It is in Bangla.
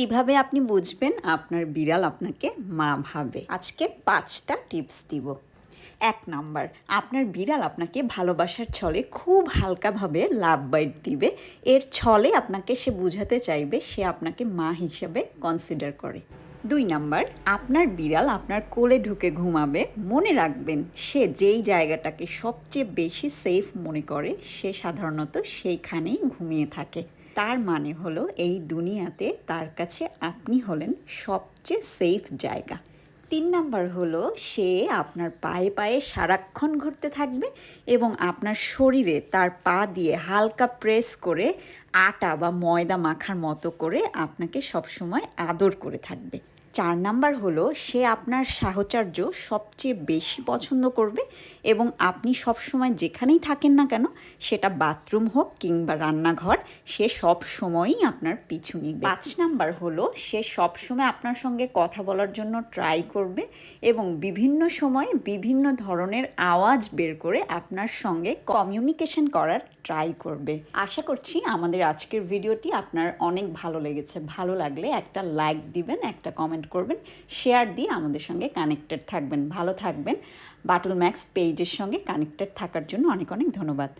কীভাবে আপনি বুঝবেন আপনার বিড়াল আপনাকে মা ভাবে? আজকে পাঁচটা টিপস দিব। এক নাম্বার, আপনার বিড়াল আপনাকে ভালোবাসার ছলে খুব হালকাভাবে লাভ বাইট দিবে। এর ছলে আপনাকে সে বুঝাতে চাইবে, সে আপনাকে মা হিসাবে কনসিডার করে। দুই নাম্বার, আপনার বিড়াল আপনার কোলে ঢুকে ঘুমাবে, মনে রাখবেন সে যেই জায়গাটাকে সবচেয়ে বেশি সেফ মনে করে, সে সাধারণত সেইখানেই ঘুমিয়ে থাকে। তার মানে হলো এই দুনিয়াতে তার কাছে আপনি হলেন সবচেয়ে সেফ জায়গা। তিন নাম্বার হলো সে আপনার পায়ে পায়ে সারাক্ষণ ঘুরতে থাকবে এবং আপনার শরীরে তার পা দিয়ে হালকা প্রেস করে আটা বা ময়দা মাখার মতো করে আপনাকে সবসময় আদর করে থাকবে। চার নাম্বার হলো, সে আপনার সাহচর্য সবচেয়ে বেশি পছন্দ করবে এবং আপনি সবসময় যেখানেই থাকেন না কেন, সেটা বাথরুম হোক কিংবা রান্নাঘর, সে সব সময়ই আপনার পিছু নিবে। পাঁচ নাম্বার হলো, সে সবসময় আপনার সঙ্গে কথা বলার জন্য ট্রাই করবে এবং বিভিন্ন সময় বিভিন্ন ধরনের আওয়াজ বের করে আপনার সঙ্গে কমিউনিকেশন করার ট্রাই করবে। আশা করছি আমাদের আজকের ভিডিওটি আপনার অনেক ভালো লেগেছে। ভালো লাগলে একটা লাইক দিবেন, একটা কমেন্ট করবেন, শেয়ার দিয়ে আমাদের সঙ্গে কানেক্টেড থাকবেন। ভালো থাকবেন। বাটল ম্যাক্স পেজের সঙ্গে কানেক্টেড থাকার জন্য অনেক অনেক ধন্যবাদ।